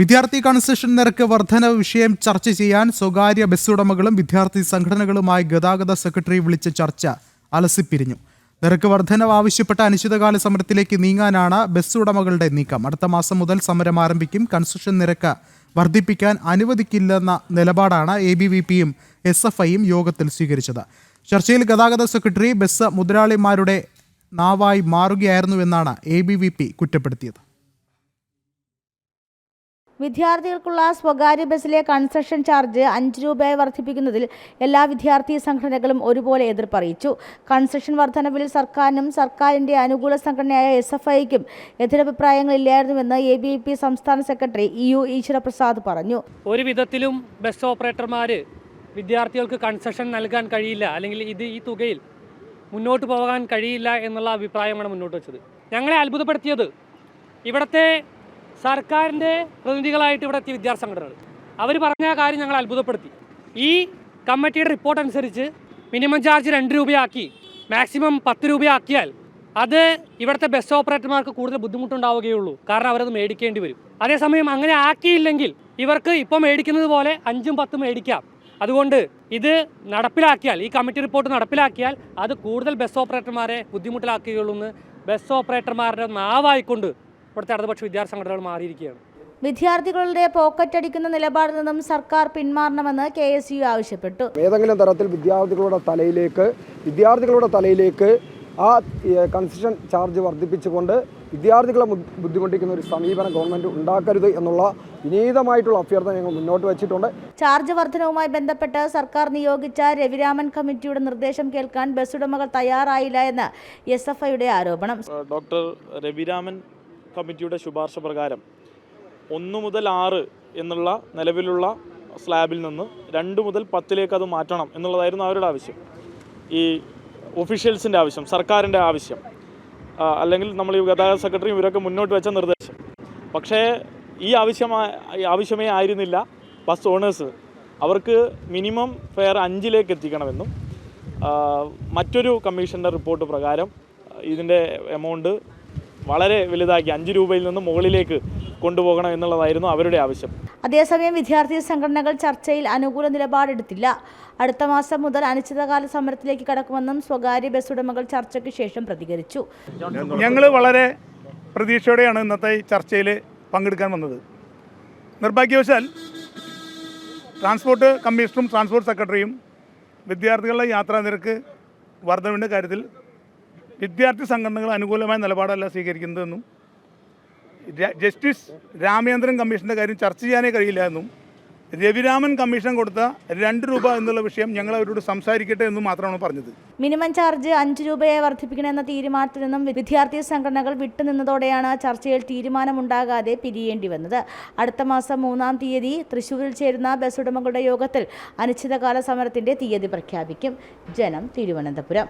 വിദ്യാർത്ഥി കൺസെഷൻ നിരക്ക് വർധന വിഷയം ചർച്ച ചെയ്യാൻ സ്വകാര്യ ബസ് ഉടമകളും വിദ്യാർത്ഥി സംഘടനകളുമായി ഗതാഗത സെക്രട്ടറി വിളിച്ച ചർച്ച അലസിപ്പിരിഞ്ഞു. നിരക്ക് വർധനവ് ആവശ്യപ്പെട്ട അനിശ്ചിതകാല സമരത്തിലേക്ക് നീങ്ങാനാണ് ബസ് ഉടമകളുടെ നീക്കം. അടുത്ത മാസം മുതൽ സമരം ആരംഭിക്കും. കൺസെഷൻ നിരക്ക് വർദ്ധിപ്പിക്കാൻ അനുവദിക്കില്ലെന്ന നിലപാടാണ് എ ബി വി പിയും എസ് എഫ് ഐയും യോഗത്തിൽ സ്വീകരിച്ചത്. ചർച്ചയിൽ ഗതാഗത സെക്രട്ടറി ബസ് മുതലാളിമാരുടെ നാവായി മാറുകയായിരുന്നുവെന്നാണ് എ ബി വി പി കുറ്റപ്പെടുത്തിയത്. വിദ്യാർത്ഥികൾക്കുള്ള സ്വകാര്യ ബസ്സിലെ കൺസെഷൻ ചാർജ് അഞ്ച് രൂപയായി വർദ്ധിപ്പിക്കുന്നതിൽ എല്ലാ വിദ്യാർത്ഥി സംഘടനകളും ഒരുപോലെ എതിർപ്പറിയിച്ചു. കൺസെഷൻ വർധനവിൽ സർക്കാരിനും സർക്കാരിന്റെ അനുകൂല സംഘടനയായ എസ് എഫ് ഐക്കും എതിരഭിപ്രായങ്ങളില്ലായിരുന്നുവെന്ന് എ ബി പി സംസ്ഥാന സെക്രട്ടറി ഇ യു ഈശ്വരപ്രസാദ് പറഞ്ഞു. ഒരു വിധത്തിലും ബസ് ഓപ്പറേറ്റർമാർ വിദ്യാർത്ഥികൾക്ക് കൺസെഷൻ നൽകാൻ കഴിയില്ല അല്ലെങ്കിൽ ഇത് ഈ തുകയിൽ മുന്നോട്ട് പോകാൻ കഴിയില്ല എന്നുള്ള അഭിപ്രായമാണ് മുന്നോട്ട് വെച്ചത്. ഞങ്ങളെ അത്ഭുതപ്പെടുത്തിയത് ഇവിടുത്തെ സർക്കാരിന്റെ പ്രതിനിധികളായിട്ട് ഇവിടെ എത്തിയ വിദ്യാർത്ഥി സംഘടനകൾ അവർ പറഞ്ഞ കാര്യം ഞങ്ങൾ അത്ഭുതപ്പെടുത്തി. ഈ കമ്മിറ്റിയുടെ റിപ്പോർട്ട് അനുസരിച്ച് മിനിമം ചാർജ് രണ്ട് രൂപയാക്കി. മാക്സിമം പത്ത് രൂപയാക്കിയാൽ അത് ഇവിടുത്തെ ബസ് ഓപ്പറേറ്റർമാർക്ക് കൂടുതൽ ബുദ്ധിമുട്ടുണ്ടാവുകയുള്ളൂ. കാരണം അവരത് മേടിക്കേണ്ടി വരും. അതേസമയം അങ്ങനെ ആക്കിയില്ലെങ്കിൽ ഇവർക്ക് ഇപ്പോൾ മേടിക്കുന്നത് പോലെ അഞ്ചും പത്തും മേടിക്കാം. അതുകൊണ്ട് ഇത് നടപ്പിലാക്കിയാൽ ഈ കമ്മിറ്റി റിപ്പോർട്ട് നടപ്പിലാക്കിയാൽ അത് കൂടുതൽ ബസ് ഓപ്പറേറ്റർമാരെ ബുദ്ധിമുട്ടിലാക്കുകയുള്ളൂ എന്ന് ബസ് ഓപ്പറേറ്റർമാരുടെ നാവായിക്കൊണ്ട് ഇവിടുത്തെ ഇടതുപക്ഷ വിദ്യാർത്ഥി സംഘടനകൾ മാറിയിരിക്കുകയാണ്. വിദ്യാർത്ഥികളുടെ പോക്കറ്റ് അടിക്കുന്ന നിലപാടിൽ നിന്നും സർക്കാർ പിന്മാറണമെന്ന് കെ എസ് യു ആവശ്യപ്പെട്ടു. ഏതെങ്കിലും തരത്തിൽ വിദ്യാർത്ഥികളുടെ തലയിലേക്ക് വിദ്യാർത്ഥികളുടെ തലയിലേക്ക് ആ കൺസെഷൻ ചാർജ് വർദ്ധിപ്പിച്ചുകൊണ്ട് വിദ്യാർത്ഥികളെ ബുദ്ധിമുട്ടിക്കുന്ന ഒരു സമീപനം ഗവൺമെന്റ് ഉണ്ടാക്കരുത് എന്നുള്ള വിനീതമായിട്ടുള്ള അഭ്യർത്ഥന ഞങ്ങൾ മുന്നോട്ട് വെച്ചിട്ടുണ്ട്. ചാർജ് വർധനവുമായി ബന്ധപ്പെട്ട് സർക്കാർ നിയോഗിച്ച രവിരാമൻ കമ്മിറ്റിയുടെ നിർദ്ദേശം കേൾക്കാൻ ബസ് ഉടമകൾ തയ്യാറായില്ല എന്ന് എസ് എഫ് ഐയുടെ ആരോപണം. ഡോക്ടർ രവിരാമൻ കമ്മിറ്റിയുടെ ശുപാർശ പ്രകാരം ഒന്ന് മുതൽ ആറ് എന്നുള്ള നിലവിലുള്ള സ്ലാബിൽ നിന്ന് രണ്ട് മുതൽ പത്തിലേക്ക് അത് മാറ്റണം എന്നുള്ളതായിരുന്നു അവരുടെ ആവശ്യം. ഈ ഒഫീഷ്യൽസിന്റെ ആവശ്യം സർക്കാരിന്റെ ആവശ്യം അല്ലെങ്കിൽ നമ്മൾ ഈ ഗതാഗത സെക്രട്ടറിയും ഇവരൊക്കെ മുന്നോട്ട് വെച്ച നിർദ്ദേശം. പക്ഷേ ഈ ആവശ്യമായ ആവശ്യമേ ആയിരുന്നില്ല. ബസ് ഓണേഴ്സ് അവർക്ക് മിനിമം ഫെയർ അഞ്ചിലേക്ക് എത്തിക്കണമെന്നും മറ്റൊരു കമ്മീഷന്റെ റിപ്പോർട്ട് പ്രകാരം ഇതിന്റെ എമൗണ്ട് വളരെ വലുതാക്കി അഞ്ച് രൂപയിൽ നിന്ന് മുകളിലേക്ക് കൊണ്ടുപോകണം എന്നുള്ളതായിരുന്നു അവരുടെ ആവശ്യം. അതേസമയം വിദ്യാർത്ഥി സംഘടനകൾ ചർച്ചയിൽ അനുകൂല നിലപാടെടുത്തില്ല. അടുത്ത മാസം മുതൽ അനിശ്ചിതകാല സമരത്തിലേക്ക് കടക്കുമെന്നും സ്വകാര്യ ബസ് ഉടമകൾ ചർച്ചയ്ക്ക് ശേഷം പ്രതികരിച്ചു. ഞങ്ങൾ വളരെ പ്രതീക്ഷയോടെയാണ് ഇന്നത്തെ ചർച്ചയിൽ പങ്കെടുക്കാൻ വന്നത്. നിർഭാഗ്യവശാൽ ട്രാൻസ്പോർട്ട് കമ്മീഷണറും ട്രാൻസ്പോർട്ട് സെക്രട്ടറിയും വിദ്യാർത്ഥികളുടെ യാത്രാ നിരക്ക് വർധനവിന്റെ കാര്യത്തിൽ വിദ്യാർത്ഥി സംഘടനകൾ അനുകൂലമായ നിലപാടല്ല സ്വീകരിക്കുന്നതെന്നും ജസ്റ്റിസ് രാമേന്ദ്രൻ കമ്മീഷന്റെ കാര്യം ചർച്ച ചെയ്യാനേ കഴിയില്ല എന്നും രവിരാമൻ കമ്മീഷൻ കൊടുത്ത രണ്ട് രൂപ എന്നുള്ള വിഷയം ഞങ്ങൾ അവരോട് സംസാരിക്കട്ടെ എന്നും മാത്രമാണ് പറഞ്ഞത്. മിനിമം ചാർജ് അഞ്ച് രൂപയെ വർദ്ധിപ്പിക്കണമെന്ന തീരുമാനത്തിൽ നിന്നും വിദ്യാർത്ഥി സംഘടനകൾ വിട്ടുനിന്നതോടെയാണ് ചർച്ചയിൽ തീരുമാനമുണ്ടാകാതെ പിരിയേണ്ടി വന്നത്. അടുത്ത മാസം മൂന്നാം തീയതി തൃശൂരിൽ ചേരുന്ന ബസ് ഉടമകളുടെ യോഗത്തിൽ അനിശ്ചിതകാല സമരത്തിന്റെ തീയതി പ്രഖ്യാപിക്കും. ജനം തിരുവനന്തപുരം.